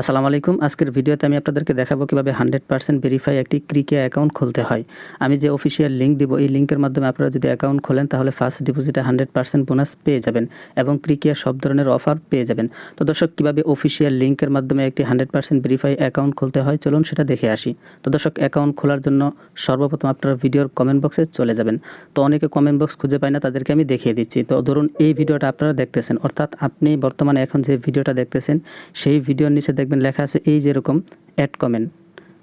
আসসালামু আলাইকুম। আজকের ভিডিওতে আমি আপনাদেরকে দেখাবো কীভাবে হান্ড্রেড পার্সেন্ট ভেরিফাই একটি ক্রিকে অ্যাকাউন্ট খুলতে হয়। আমি যে অফিসিয়াল লিঙ্ক দিব, এই লিঙ্কের মাধ্যমে আপনারা যদি অ্যাকাউন্ট খোলেন, তাহলে ফার্স্ট ডিপোজিটে হান্ড্রেড পার্সেন্ট বোনাস পেয়ে যাবেন এবং ক্রিকিয়ার সব ধরনের অফার পেয়ে যাবেন। তো দর্শক, কীভাবে অফিসিয়াল লিঙ্কের মাধ্যমে একটি হান্ড্রেড পার্সেন্ট ভেরিফাই অ্যাকাউন্ট খুলতে হয়, চলুন সেটা দেখে আসি। তো দর্শক, অ্যাকাউন্ট খোলার জন্য সর্বপ্রথম আপনারা ভিডিওর কমেন্ট বক্সে চলে যাবেন। তো অনেকে কমেন্ট বক্স খুঁজে পায় না, তাদেরকে আমি দেখিয়ে দিচ্ছি। তো ধরুন, এই ভিডিওটা আপনারা দেখতেছেন, অর্থাৎ আপনি বর্তমানে এখন যে ভিডিওটা দেখতেছেন, সেই ভিডিওর নিচে দেখবেন লেখা আছে এই যেরকম অ্যাড কমেন্ট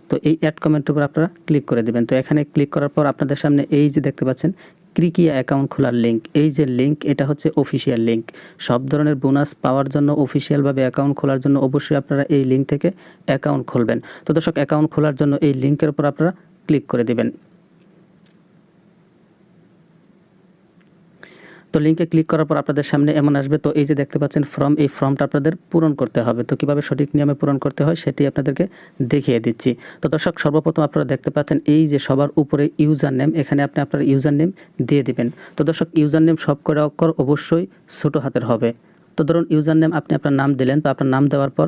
তো এই অ্যাড কমেন্টের উপর আপনারা ক্লিক করে দেবেন। তো এখানে ক্লিক করার পর আপনাদের সামনে এই যে দেখতে পাচ্ছেন, ক্রিকিয়া অ্যাকাউন্ট খোলার লিঙ্ক এই যে লিঙ্ক এটা হচ্ছে অফিসিয়াল লিঙ্ক সব ধরনের বোনাস পাওয়ার জন্য অফিসিয়ালভাবে অ্যাকাউন্ট খোলার জন্য অবশ্যই আপনারা এই লিঙ্ক থেকে অ্যাকাউন্ট খুলবেন। তো দর্শক অ্যাকাউন্ট খোলার জন্য এই লিঙ্কের উপর আপনারা ক্লিক করে দিবেন। তো লিঙ্কে ক্লিক করার পর আপনাদের সামনে এমন আসবে। তো এই যে দেখতে পাচ্ছেন ফর্ম এই ফর্মটা আপনাদের পূরণ করতে হবে। তো কীভাবে সঠিক নিয়মে পূরণ করতে হয় সেটি আপনাদেরকে দেখিয়ে দিচ্ছি। তো দর্শক, সর্বপ্রথম আপনারা দেখতে পাচ্ছেন এই যে সবার উপরে ইউজার নেম এখানে আপনি আপনার ইউজার নেম দিয়ে দিবেন। তো দর্শক ইউজার নেম সব করে অক্ষর অবশ্যই ছোটো হাতের হবে। তো ধরুন ইউজার নেম আপনি আপনার নাম দিলেন, তো আপনার নাম দেওয়ার পর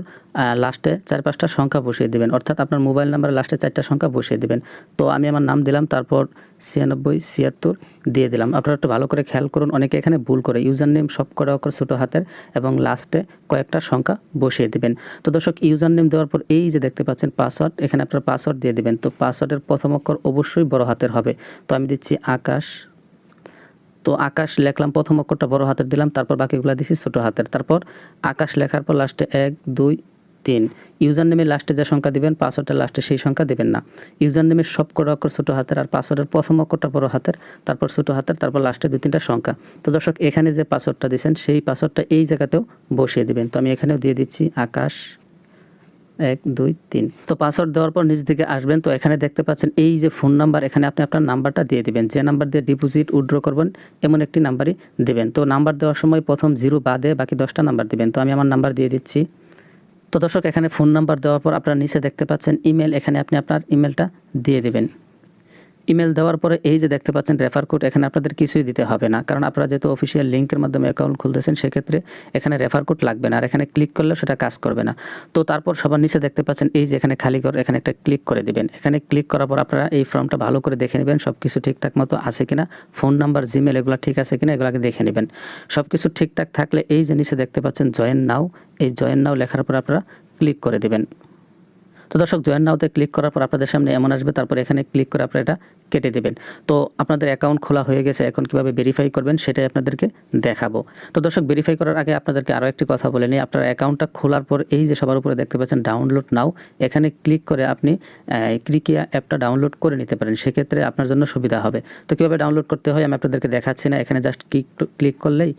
লাস্টে চার পাঁচটা সংখ্যা বসিয়ে দেবেন। অর্থাৎ আপনার মোবাইল নাম্বারে লাস্টে চারটা সংখ্যা বসিয়ে দেবেন। তো আমি আমার নাম দিলাম, তারপর ছিয়ানব্বই, ছিয়াত্তর দিয়ে দিলাম। আপনারা একটু ভালো করে খেয়াল করুন, অনেকে এখানে ভুল করে। ইউজার নেম সব করে অক্ষর ছোটো হাতের এবং লাস্টে কয়েকটা সংখ্যা বসিয়ে দিবেন। তো দর্শক ইউজার নেম দেওয়ার পর এই যে দেখতে পাচ্ছেন পাসওয়ার্ড এখানে আপনার পাসওয়ার্ড দিয়ে দিবেন। তো পাসওয়ার্ডের প্রথম অক্ষর অবশ্যই বড় হাতের হবে। তো আমি দিচ্ছি আকাশ তো আকাশ লেখলাম, প্রথম অক্ষরটা বড় হাতের দিলাম, তারপর বাকিগুলো দিছি ছোটো হাতের। তারপর আকাশ লেখার পর লাস্টে এক, দুই, তিন। ইউজার নেমের লাস্টে যে সংখ্যা দিবেন পাসওয়ার্ডের লাস্টে সেই সংখ্যা দেবেন না। ইউজার নেমের সব করে অক্ষর ছোটো হাতের আর পাসওয়ার্ডের প্রথম অক্ষরটা বড় হাতের, তারপর ছোটো হাতের, তারপর লাস্টে দুই, তিনটা সংখ্যা। তো দর্শক, এখানে যে পাসওয়ার্ডটা দিয়েছেন সেই পাসওয়ার্ডটা এই জায়গাতেও বসিয়ে দিবেন। তো আমি এখানেও দিয়ে দিচ্ছি, আকাশ এক, দুই, তিন। তো পাসওয়ার্ড দেওয়ার পর নিজ দিকে আসবেন। তো এখানে দেখতে পাচ্ছেন, এই যে ফোন নাম্বার এখানে আপনি আপনার নাম্বারটা দিয়ে দেবেন। যে নাম্বার দিয়ে ডিপোজিট উইড্র করবেন, এমন একটি নাম্বারই দেবেন। তো নাম্বার দেওয়ার সময় প্রথম জিরো বাদে বাকি দশটা নাম্বার দেবেন। তো আমি আমার নাম্বার দিয়ে দিচ্ছি। তো দর্শক, এখানে ফোন নাম্বার দেওয়ার পর আপনার নিচে দেখতে পাচ্ছেন ইমেল এখানে আপনি আপনার ইমেলটা দিয়ে দিবেন। ইমেল দেওয়ার পরে এই যে দেখতে পাচ্ছেন রেফার কোড এখানে আপনাদের কিছুই দিতে হবে না। কারণ আপনারা যেহেতু অফিসিয়াল লিঙ্কের মাধ্যমে অ্যাকাউন্ট খুলতেছেন, সেক্ষেত্রে এখানে রেফার কোড লাগবে না। আর এখানে ক্লিক করলেও সেটা কাজ করবে না। তো তারপর সবার নিচে দেখতে পাচ্ছেন, এই যে এখানে খালি করে এখানে একটা ক্লিক করে দিবেন। এখানে ক্লিক করার পর আপনারা এই ফর্মটা ভালো করে দেখে নেবেন সব কিছু ঠিকঠাক মতো আছে কিনা ফোন নাম্বার জিমেল এগুলো ঠিক আছে কিনা, এগুলোকে দেখে নেবেন। সব কিছু ঠিকঠাক থাকলে এই যে নিচে দেখতে পাচ্ছেন জয়েন নাও এই জয়েন নাও লেখার পর আপনারা ক্লিক করে দিবেন। তো দর্শক জয়েন নাওতে ক্লিক করার পর আপনাদের সামনে এমন আসবে, তারপর এখানে ক্লিক করে আপনারা এটা কেটে দেবেন। তো আপনাদের অ্যাকাউন্ট খোলা হয়ে গেছে, এখন কীভাবে ভেরিফাই করবেন সেটাই আপনাদেরকে দেখাবো। তো দর্শক ভেরিফাই করার আগে আপনাদেরকে আরও একটি কথা বলে নিই, আপনার অ্যাকাউন্টটা খোলার পর এই যে সবার উপরে দেখতে পাচ্ছেন ডাউনলোড নাও এখানে ক্লিক করে আপনি ক্রিকিয়া অ্যাপটা ডাউনলোড করে নিতে পারেন, সেক্ষেত্রে আপনার জন্য সুবিধা হবে। তো কীভাবে ডাউনলোড করতে হয় আমি আপনাদেরকে দেখাচ্ছি না, এখানে জাস্ট ক্লিক ক্লিক করলেই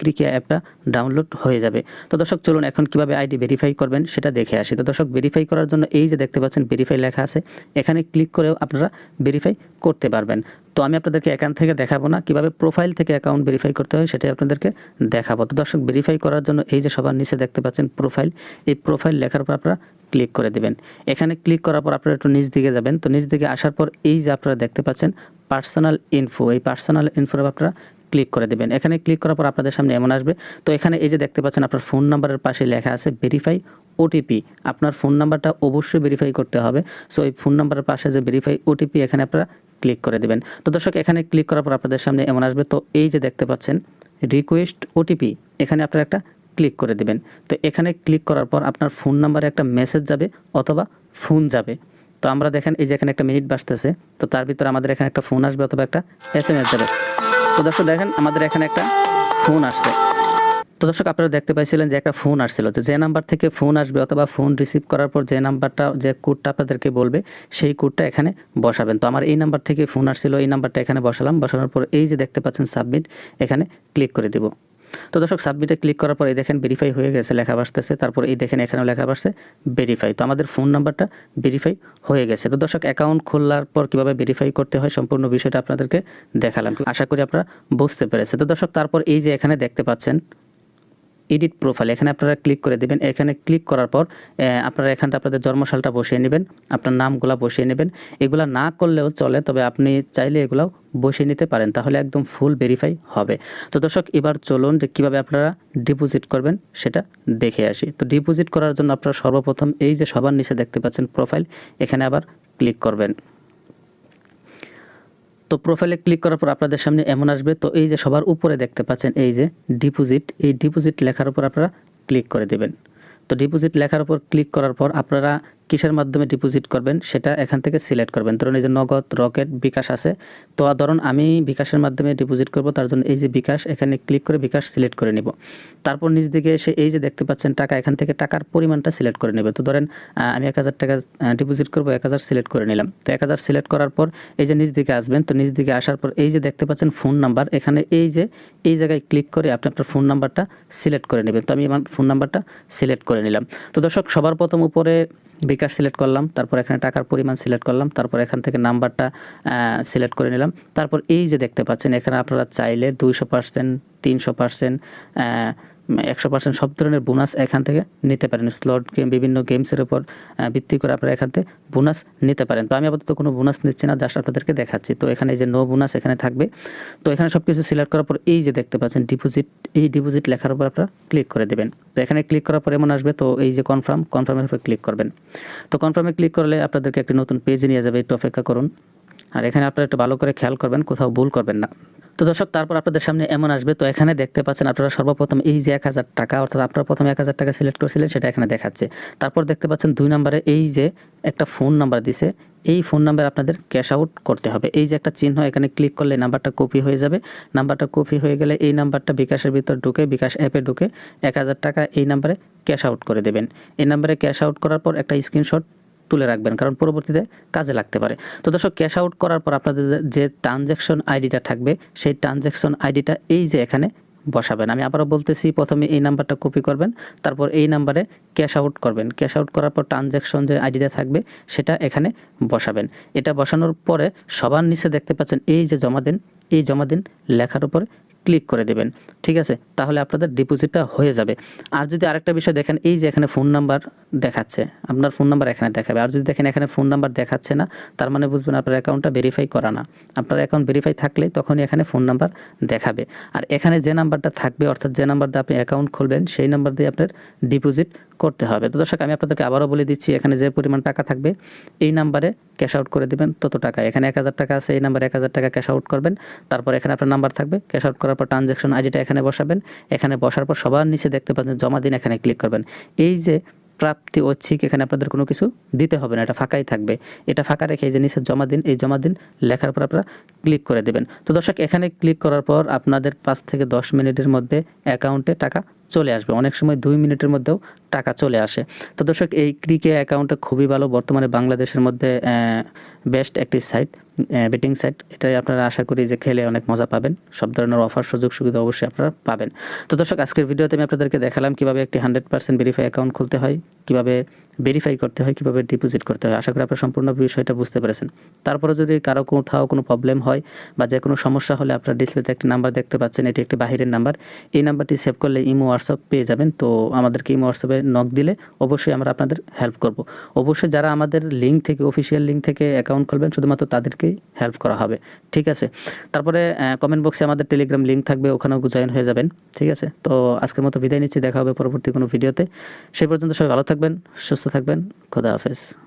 ক্রিকিয়া অ্যাপটা ডাউনলোড হয়ে যাবে। তো দর্শক, চলুন এখন কীভাবে আইডি ভেরিফাই করবেন সেটা দেখে আসি। তো দর্শক ভেরিফাই করার জন্য এই যে দেখতে পাচ্ছেন ভেরিফাই লেখা আছে, এখানে ক্লিক করেও আপনারা ভেরিফাই করতে পারবেন। তো আমি আপনাদেরকে অ্যাকাউন্ট থেকে দেখাবো না কীভাবে প্রোফাইল থেকে অ্যাকাউন্ট ভেরিফাই করতে হয় সেটাই আপনাদেরকে দেখাবো। তো দর্শক ভেরিফাই করার জন্য এই যে সবার নিচে দেখতে পাচ্ছেন প্রোফাইল এই প্রোফাইল লেখার পর আপনারা ক্লিক করে দেবেন। এখানে ক্লিক করার পর আপনারা একটু নিচ দিকে যাবেন। তো নিচ দিকে আসার পর এই যে আপনারা দেখতে পাচ্ছেন পার্সোনাল ইনফো এই পার্সোনাল ইনফোর আপনারা ক্লিক করে দেবেন। এখানে ক্লিক করার পর আপনাদের সামনে এমন আসবে। তো এখানে এই যে দেখতে পাচ্ছেন আপনার ফোন নাম্বারের পাশে লেখা আছে ভেরিফাই ওটিপি আপনার ফোন নাম্বারটা অবশ্যই ভেরিফাই করতে হবে। সো এই ফোন নাম্বারের পাশে যে ভেরিফাই ওটিপি এখানে আপনারা ক্লিক করে দেবেন। তো দর্শক, এখানে ক্লিক করার পর আপনাদের সামনে এমন আসবে। তো এই যে দেখতে পাচ্ছেন রিকোয়েস্ট ওটিপি এখানে আপনারা একটা ক্লিক করে দেবেন। তো এখানে ক্লিক করার পর আপনার ফোন নাম্বারে একটা মেসেজ যাবে অথবা ফোন যাবে। তো আমরা দেখেন, এই যে এখানে একটা মিনিট বাসতেছে তো তার ভিতরে আমাদের এখানে একটা ফোন আসবে অথবা একটা এস এম এস যাবে। তো দর্শক, দেখেন, আমাদের এখানে একটা ফোন আসছে। তো দর্শক, আপনারা দেখতে পাইছিলেন যে একটা ফোন আসছিল। তো যে নাম্বার থেকে ফোন আসবে অথবা ফোন রিসিভ করার পর যে নাম্বারটা যে কোডটা আপনাদেরকে বলবে, সেই কোডটা এখানে বসাবেন। তো আমার এই নাম্বার থেকে ফোন আসছিল, এই নাম্বারটা এখানে বসালাম। বসানোর পর এই যে দেখতে পাচ্ছেন সাবমিট এখানে ক্লিক করে দিব। তো দর্শক সাবমিটে ক্লিক করার পর এই দেখেন ভেরিফাই হয়ে গেছে, লেখা বাসতেছে। তারপর এই দেখেন এখানেও লেখা বাসছে ভেরিফাই তো আমাদের ফোন নাম্বারটা ভেরিফাই হয়ে গেছে। তো দর্শক অ্যাকাউন্ট খোলার পর কীভাবে ভেরিফাই করতে হয় সম্পূর্ণ বিষয়টা আপনাদেরকে দেখালাম। আশা করি আপনারা বুঝতে পেরেছে তো দর্শক, তারপর এই যে এখানে দেখতে পাচ্ছেন এডিট প্রোফাইল, এখানে আপনারা ক্লিক করে দেবেন। এখানে ক্লিক করার পর আপনারা এখানটা আপনাদের জন্মসালটা বসিয়ে নেবেন, আপনার নামগুলা বসিয়ে নেবেন। এগুলা না করলেও চলে, তবে আপনি চাইলে এগুলাও বসিয়ে নিতে পারেন, তাহলে একদম ফুল ভেরিফাই হবে। তো দর্শক, এবার চলুন যে কীভাবে আপনারা ডিপোজিট করবেন, সেটা দেখে আসি। তো ডিপোজিট করার জন্য আপনারা সর্বপ্রথম এই যে সবার নিচে দেখতে পাচ্ছেন প্রোফাইল, এখানে আবার ক্লিক করবেন। তো প্রোফাইলে ক্লিক করার পর আপনাদের সামনে এমন আসবে। তো এই যে সবার উপরে দেখতে পাচ্ছেন, এই যে ডিপোজিট এই ডিপোজিট লেখার উপর আপনারা ক্লিক করে দেবেন। তো ডিপোজিট লেখার উপর ক্লিক করার পর আপনারা কিসের মাধ্যমে ডিপোজিট করবেন সেটা এখান থেকে সিলেক্ট করবেন। ধরুন এই যে নগদ রকেট বিকাশ আছে। তো ধরুন আমি বিকাশের মাধ্যমে ডিপোজিট করব, তার জন্য এই যে বিকাশ, এখানে ক্লিক করে বিকাশ সিলেক্ট করে নিব। তারপর নিচ দিকে এসে এই যে দেখতে পাচ্ছেন টাকা, এখান থেকে টাকার পরিমাণটা সিলেক্ট করে নেবে। তো ধরেন আমি এক হাজার টাকা ডিপোজিট করব, এক হাজার সিলেক্ট করে নিলাম। তো এক হাজার সিলেক্ট করার পর এই যে নিচ দিকে আসবেন, তো নিচ দিকে আসার পর এই যে দেখতে পাচ্ছেন ফোন নাম্বার এখানে এই যে, এই জায়গায় ক্লিক করে আপনি আপনার ফোন নাম্বারটা সিলেক্ট করে নেবেন। তো আমি আমার ফোন নাম্বারটা সিলেক্ট করে নিলাম। তো দর্শক, সবার প্রথম উপরে বিকাশ সিলেক্ট করলাম, তারপর এখানে টাকার পরিমাণ সিলেক্ট করলাম, তারপর এখান থেকে নাম্বারটা সিলেক্ট করে নিলাম। তারপর এই যে দেখতে পাচ্ছেন, এখানে আপনারা চাইলে দুইশো পার্সেন্ট তিনশো পার্সেন্ট একশো পার্সেন্ট সব ধরনের বোনাস এখান থেকে নিতে পারেন। স্লট গেম বিভিন্ন গেমসের উপর ভিত্তি করে আপনারা এখান থেকে বোনাস নিতে পারেন। তো আমি আপাতত কোনো বোনাস নিচ্ছি না জাস্ট আপনাদেরকে দেখাচ্ছি। তো এখানে যে নো বোনাস এখানে থাকবে। তো এখানে সব কিছু সিলেক্ট করার পর এই যে দেখতে পাচ্ছেন ডিপোজিট এই ডিপোজিট লেখার উপর আপনারা ক্লিক করে দেবেন। তো এখানে ক্লিক করার পর এমন আসবে, তো এই যে কনফার্ম কনফার্মের উপর ক্লিক করবেন। তো কনফার্মে ক্লিক করলে আপনাদেরকে একটি নতুন পেজে নিয়ে যাবে, একটু অপেক্ষা করুন। আর এখানে আপনারা একটু ভালো করে খেয়াল করবেন, কোথাও ভুল করবেন না। তো দর্শক, তারপর আপনাদের সামনে এমন আসবে। তো এখানে দেখতে পাচ্ছেন আপনারা সর্বপ্রথম এই যে এক হাজার টাকা, অর্থাৎ আপনারা প্রথমে এক হাজার টাকা সিলেক্ট করেছিলেন, সেটা এখানে দেখাচ্ছে। তারপর দেখতে পাচ্ছেন দুই নম্বরে এই যে একটা ফোন নাম্বার দিছে, এই ফোন নাম্বার আপনাদের ক্যাশ আউট করতে হবে। এই যে একটা চিহ্ন, এখানে ক্লিক করলে নাম্বারটা কপি হয়ে যাবে। নাম্বারটা কপি হয়ে গেলে এই নাম্বারটা বিকাশের ভিতর ঢুকে, বিকাশ অ্যাপে ঢুকে এক হাজার টাকা এই নাম্বারে ক্যাশ আউট করে দেবেন। এই নাম্বারে ক্যাশ আউট করার পর একটা স্ক্রিনশট তুলে রাখবেন, কারণ পরবর্তীতে কাজে লাগতে পারে। তো দর্শক ক্যাশ আউট করার পর আপনাদের যে ট্রানজ্যাকশন আইডিটা থাকবে, সেই ট্রানজ্যাকশন আইডিটা এই যে এখানে বসাবেন। আমি আবারও বলতেছি, প্রথমে এই নাম্বারটা কপি করবেন, তারপর এই নাম্বারে ক্যাশ আউট করবেন। ক্যাশ আউট করার পর ট্রানজ্যাকশন যে আইডিটা থাকবে, সেটা এখানে বসাবেন। এটা বসানোর পরে সবার নিচে দেখতে পাচ্ছেন, এই যে জমা দিন, এই জমা দিন লেখার উপরে ক্লিক করে দেবেন, ঠিক আছে? তাহলে আপনাদের ডিপোজিটটা হয়ে যাবে। আর যদি আরেকটা বিষয় দেখেন, এই যে এখানে ফোন নাম্বার দেখাচ্ছে, আপনার ফোন নাম্বার এখানে দেখাবে। আর যদি দেখেন এখানে ফোন নাম্বার দেখাচ্ছে না, তার মানে বুঝবেন আপনার অ্যাকাউন্টটা ভেরিফাই করা না। আপনার অ্যাকাউন্ট ভেরিফাই থাকলে তখনই এখানে ফোন নাম্বার দেখাবে। আর এখানে যে নাম্বারটা থাকবে, অর্থাৎ যে নাম্বার দিয়ে আপনি অ্যাকাউন্ট খুলবেন, সেই নাম্বার দিয়ে আপনার ডিপোজিট করতে হবে। তো দর্শক, আমি আপনাদেরকে আবারও বলে দিচ্ছি, এখানে যে পরিমাণ টাকা থাকবে, এই নাম্বারে ক্যাশ আউট করে দেবেন তত টাকা। এখানে এক হাজার টাকা আছে, এই নাম্বারে এক হাজার টাকা ক্যাশ আউট করবেন। তারপর এখানে আপনার নাম্বার থাকবে ক্যাশ আউট করার পর ট্রানজ্যাকশন আইডিটা এখানে বসাবেন। এখানে বসার পর সবার নিচে দেখতে পাচ্ছেন, জমা দিন এখানে ক্লিক করবেন। এই যে প্রাপ্তি ঐচ্ছিক, এখানে আপনাদের কোনো কিছু দিতে হবে না, এটা ফাঁকাই থাকবে। এটা ফাঁকা রেখে এই যে নিচে জমা দিন, এই জমা দিন লেখার পর আপনারা ক্লিক করে দেবেন। তো দর্শক, এখানে ক্লিক করার পর আপনাদের পাঁচ থেকে দশ মিনিটের মধ্যে অ্যাকাউন্টে টাকা চলে আসবে। অনেক সময় দুই মিনিটের মধ্যেও টাকা চলে আসে। তো দর্শক, এই ক্রিকে অ্যাকাউন্টটা খুবই ভালো। বর্তমানে বাংলাদেশের মধ্যে বেস্ট একটি সাইট বেটিং সাইট এটাই আপনারা আশা করি যে খেলে অনেক মজা পাবেন। সব ধরনের অফার সুযোগ সুবিধা অবশ্যই আপনারা পাবেন। তো দর্শক, আজকের ভিডিওতে আমি আপনাদেরকে দেখালাম কীভাবে একটি হান্ড্রেড পার্সেন্ট ভেরিফাই অ্যাকাউন্ট খুলতে হয়, কীভাবে ভেরিফাই করতে হয়, কীভাবে ডিপোজিট করতে হয়। আশা করি আপনারা সম্পূর্ণ বিষয়টা বুঝতে পেরেছেন। তারপরে যদি কারও কোথাও কোনো প্রবলেম হয় বা যে কোনো সমস্যা হলে আপনারা ডিসপ্লেতে একটি নাম্বার দেখতে পাচ্ছেন। এটি একটি বাহিরের নাম্বার এই নাম্বারটি সেভ করলে ইমো হোয়াটসঅ্যাপ পেয়ে যাবেন। তো আমাদেরকে ইমো হোয়াটসঅ্যাপে নক দিলে অবশ্যই আমরা আপনাদের হেল্প করব। অবশ্যই যারা আমাদের লিঙ্ক থেকে অফিসিয়াল লিঙ্ক থেকে অ্যাকাউন্ট খুলবেন, শুধুমাত্র তাদেরকেই হেল্প করা হবে। ঠিক আছে? তারপরে কমেন্ট বক্সে আমাদের টেলিগ্রাম লিঙ্ক থাকবে, ওখানেও জয়েন হয়ে যাবেন। ঠিক আছে? তো আজকের মতো বিদায় নিচ্ছি, দেখা হবে পরবর্তী কোনো ভিডিওতে সেই পর্যন্ত সবাই ভালো থাকবেন, সুস্থ থাকবেন, খোদা হাফেজ।